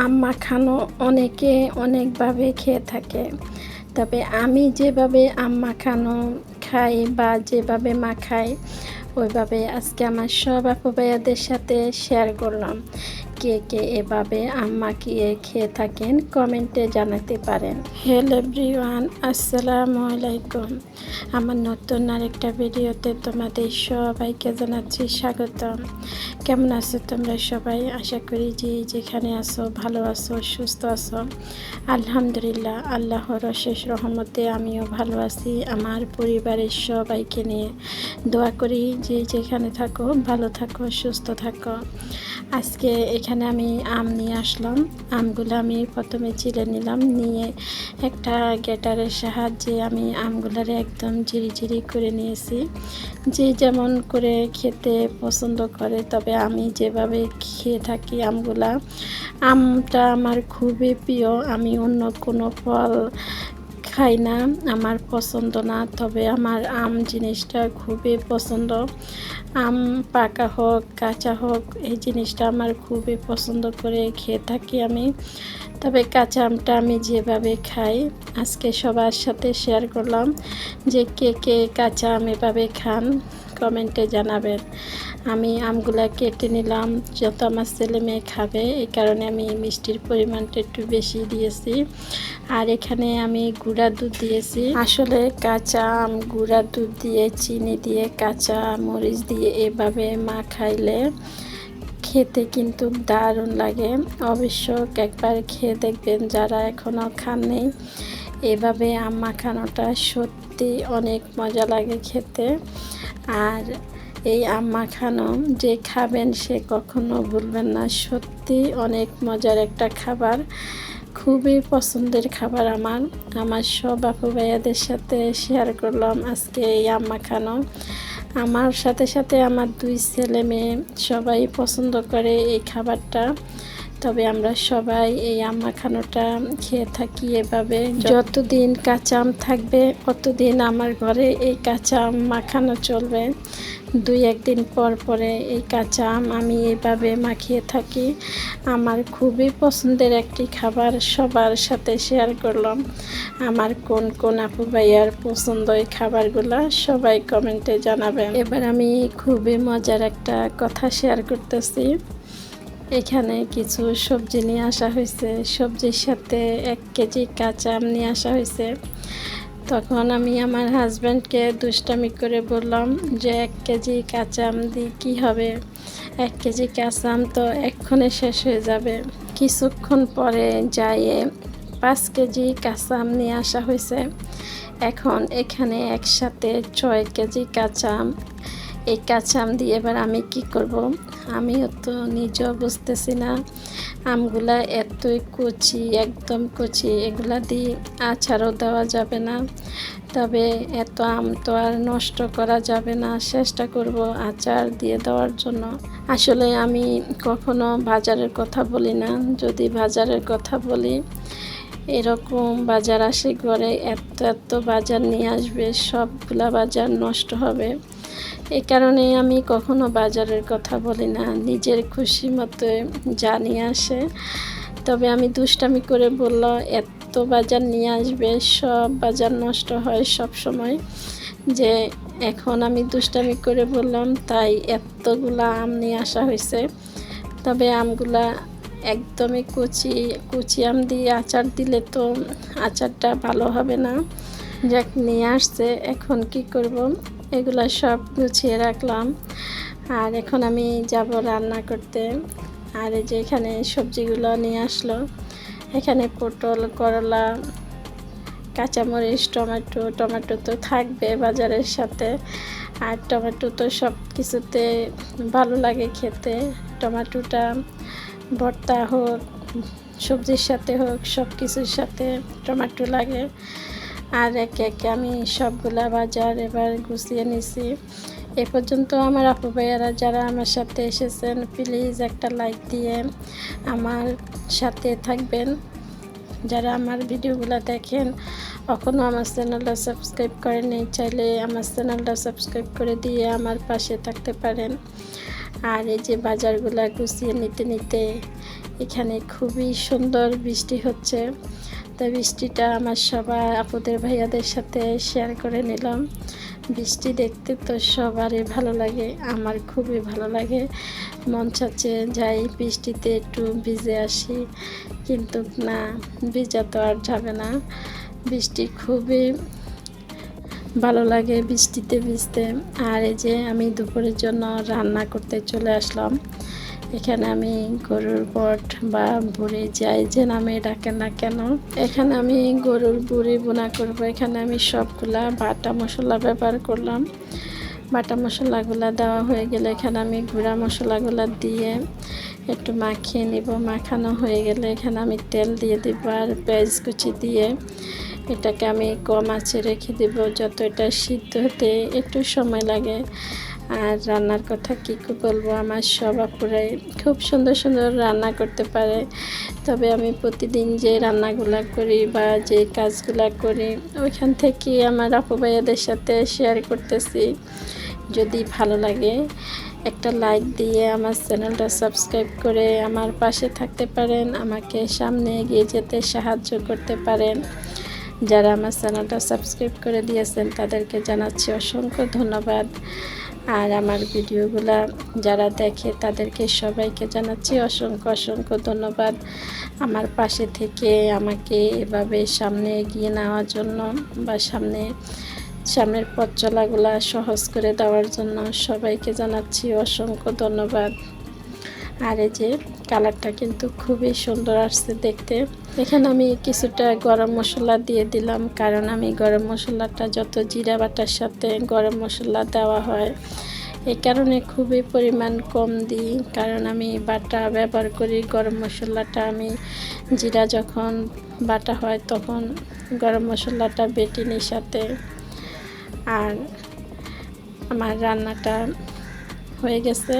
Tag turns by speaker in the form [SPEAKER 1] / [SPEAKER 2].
[SPEAKER 1] আম মাখানো অনেকে অনেকভাবে খেয়ে থাকে। তবে আমি যেভাবে আম মাখানো খাই বা যেভাবে মাখাই, ওইভাবে আজকে আমার সব আপু ভাইয়াদের সাথে শেয়ার করলাম। কে কে এভাবে আম মাখিয়ে খেয়ে থাকেন কমেন্টে জানাতে পারেন। হ্যালো এভরিওয়ান, আসসালামু আলাইকুম। আমার নতুন আরেকটা ভিডিওতে তোমাদের সবাইকে জানাচ্ছি স্বাগতম। কেমন আছো তোমরা সবাই? আশা করি যে যেখানে আছো, ভালো আছো, সুস্থ আছো। আলহামদুলিল্লাহ, আল্লাহর অশেষ রহমতে আমিও ভালো আছি। আমার পরিবারের সবাইকে নিয়ে দোয়া করি যে যেখানে থাকো, ভালো থাকো, সুস্থ থাকো। আজকে এখানে আমি আম নিয়ে আসলাম। আমগুলো আমি প্রথমে চিলে নিলাম। নিয়ে একটা গেটারের সাহায্যে আমি আমগুলারে একদম ঝিরি ঝিরি করে নিয়েছি। যে যেমন করে খেতে পছন্দ করে, তবে আমি যেভাবে খেয়ে থাকি আমগুলা, আমটা আমার খুবই প্রিয়। আমি অন্য কোনো ফল খাই না, আমার পছন্দ না। তবে আমার আম জিনিসটা খুবই পছন্দ। আম পাকা হোক, কাঁচা হোক, এই জিনিসটা আমার খুবই পছন্দ করে খেয়ে থাকি আমি। তবে কাঁচা আমটা আমি যেভাবে খাই, আজকে সবার সাথে শেয়ার করলাম যে কে কে কাঁচা আম এভাবে খান কমেন্টে জানাবেন। আমি আমগুলা কেটে নিলাম, যত আমার ছেলে মেয়ে খাবে, এই কারণে আমি মিষ্টির পরিমাণটা একটু বেশি দিয়েছি। আর এখানে আমি গুঁড়া দুধ দিয়েছি। আসলে কাঁচা আম গুঁড়া দুধ দিয়ে, চিনি দিয়ে, কাঁচা মরিচ দিয়ে এভাবে মা খাইলে খেতে কিন্তু দারুণ লাগে। অবশ্য একবার খেয়ে দেখবেন যারা এখনও খাননি। এভাবে আম মাখানোটা সত্যি অনেক মজা লাগে খেতে। আর এই আম মাখানো যে খাবেন সে কখনো ভুলবেন না। সত্যি অনেক মজার একটা খাবার। খুবই পছন্দের খাবার আমার। আমার সব আপু ভাইয়াদের সাথে শেয়ার করলাম আজকে এই আম মাখানো। আমার সাথে সাথে আমার দুই ছেলে মেয়ে সবাই পছন্দ করে এই খাবারটা। তবে আমরা সবাই এই আম মাখানোটা খেয়ে থাকি এভাবে। যতদিন কাঁচা আম থাকবে ততদিন আমার ঘরে এই কাঁচা আম মাখানো চলবে। দুই একদিন পর পরে এই কাঁচা আম আমি এভাবে মাখিয়ে থাকি। আমার খুবই পছন্দের একটি খাবার সবার সাথে শেয়ার করলাম। আমার কোন কোন আপু ভাইয়ার পছন্দ এই খাবারগুলো সবাই কমেন্টে জানাবেন। এবার আমি খুবই মজার একটা কথা শেয়ার করতেছি। এখানে কিছু সবজি নিয়ে আসা হয়েছে। সবজির সাথে এক কেজি কাঁচা আম নিয়ে আসা হয়েছে। তখন আমি আমার হাজব্যান্ডকে দুষ্টামি করে বললাম যে, এক কেজি কাঁচা আম দিয়ে কী হবে? এক কেজি কাঁচা আম তো এক্ষণে শেষ হয়ে যাবে। কিছুক্ষণ পরে যাইয়ে পাঁচ কেজি কাঁচা আম নিয়ে আসা হয়েছে। এখন এখানে একসাথে ছয় কেজি কাঁচা আম। এই কাঁচা আম দিয়ে এবার আমি কি করব? আমিও তো নিজেও বুঝতেছি না। আমগুলা এতই কচি, একদম কচি, এগুলা দিয়ে আচারও দেওয়া যাবে না। তবে এত আম তো আর নষ্ট করা যাবে না। চেষ্টা করব আচার দিয়ে দেওয়ার জন্য। আসলে আমি কখনো বাজারের কথা বলি না। যদি বাজারের কথা বলি, এরকম বাজার আসে ঘরে এত এত বাজার নিয়ে আসবে, সবগুলা বাজার নষ্ট হবে। এই কারণে আমি কখনো বাজারের কথা বলি না, নিজের খুশি মতো যা নিয়ে আসে। তবে আমি দুষ্টামি করে বলল, এত বাজার নিয়ে আসবে, সব বাজার নষ্ট হয় সব সময়। যে এখন আমি দুষ্টামি করে বললাম, তাই এতগুলা আম নিয়ে আসা হয়েছে। তবে আমগুলা একদমই কুচি কুচি আম দিয়ে আচার দিলে তো আচারটা ভালো হবে না। যাক, নিয়ে আসছে, এখন কি করব? এগুলো সব গুছিয়ে রাখলাম। আর এখন আমি যাব রান্না করতে। আর এই যে এখানে সবজিগুলো নিয়ে আসলো। এখানে পটল, করলা, কাঁচামরিচ, টমেটো টমেটো তো থাকবে বাজারের সাথে। আর টমেটো তো সব কিছুতে ভালো লাগে খেতে। টমেটোটা ভর্তা হোক, সবজির সাথে হোক সব কিছুর সাথে টমেটো লাগে। আর একে একে আমি সবগুলা বাজার এবার গুছিয়ে নিছি। এ পর্যন্ত আমার আপু ভাইয়ারা যারা আমার সাথে এসেছেন প্লিজ একটা লাইক দিয়ে আমার সাথে থাকবেন। যারা আমার ভিডিওগুলো দেখেন এখনও আমার চ্যানেলটা সাবস্ক্রাইব করেনি চাইলে আমার চ্যানেলটা সাবস্ক্রাইব করে দিয়ে আমার পাশে থাকতে পারেন। আর এই যে বাজারগুলো গুছিয়ে নিতে নিতে এখানে খুবই সুন্দর বৃষ্টি হচ্ছে। তো বৃষ্টিটা আমার সবার আপুদের ভাইয়াদের সাথে শেয়ার করে নিলাম। বৃষ্টি দেখতে তো সবারই ভালো লাগে, আমার খুবই ভালো লাগে। মন চাচ্ছে যাই বৃষ্টিতে একটু ভিজে আসি, কিন্তু না, ভিজা তো আর যাবে না। বৃষ্টি খুবই ভালো লাগে বৃষ্টিতে ভিজতে। আর এই যে আমি দুপুরের জন্য রান্না করতে চলে আসলাম। এখানে আমি গরুর বট বা বুড়ি যাই যে নামে ডাকেন না কেন, এখানে আমি গরুর বুড়ি বোনা করব। এখানে আমি সবগুলা বাটা মশলা ব্যবহার করলাম। বাটা মশলাগুলো দেওয়া হয়ে গেলে এখানে আমি গুঁড়া মশলাগুলো দিয়ে একটু মাখিয়ে নিব। মাখানো হয়ে গেলে এখানে আমি তেল দিয়ে দিব আর পেঁয়াজ কুচি দিয়ে। এটাকে আমি কম আঁচে রেখে দেব। যত এটা সিদ্ধ হতে একটু সময় লাগে। আর রান্নার কথা কী বলব? আমার সব আপুরাই খুব সুন্দর সুন্দর রান্না করতে পারে। তবে আমি প্রতিদিন যে রান্নাগুলো করি বা যে কাজগুলো করি, ওইখান থেকে আমার আপু ভাইয়াদের সাথে শেয়ার করতেছি। যদি ভালো লাগে, একটা লাইক দিয়ে আমার চ্যানেলটা সাবস্ক্রাইব করে আমার পাশে থাকতে পারেন, আমাকে সামনে এগিয়ে যেতে সাহায্য করতে পারেন। যারা আমার চ্যানেলটা সাবস্ক্রাইব করে দিয়েছেন, তাদেরকে জানাচ্ছি অসংখ্য ধন্যবাদ। আর আমার ভিডিওগুলা যারা দেখে তাদেরকে সবাইকে জানাচ্ছি অসংখ্য অসংখ্য ধন্যবাদ আমার পাশে থেকে আমাকে এভাবে সামনে এগিয়ে নেওয়ার জন্য বা সামনে, সামনের পথ চলাগুলা সহজ করে দেওয়ার জন্য সবাইকে জানাচ্ছি অসংখ্য ধন্যবাদ। আর এই যে কালারটা কিন্তু খুবই সুন্দর আসছে দেখতে। এখানে আমি কিছুটা গরম মশলা দিয়ে দিলাম, কারণ আমি গরম মশলাটা যত জিরা বাটার সাথে গরম মশলা দেওয়া হয়, এই কারণে খুবই পরিমাণ কম দিই। কারণ আমি বাটা ব্যবহার করি, গরম মশলাটা আমি জিরা যখন বাটা হয় তখন গরম মশলাটা বেটে নিই সাথে। আর আমার রান্নাটা হয়ে গেছে।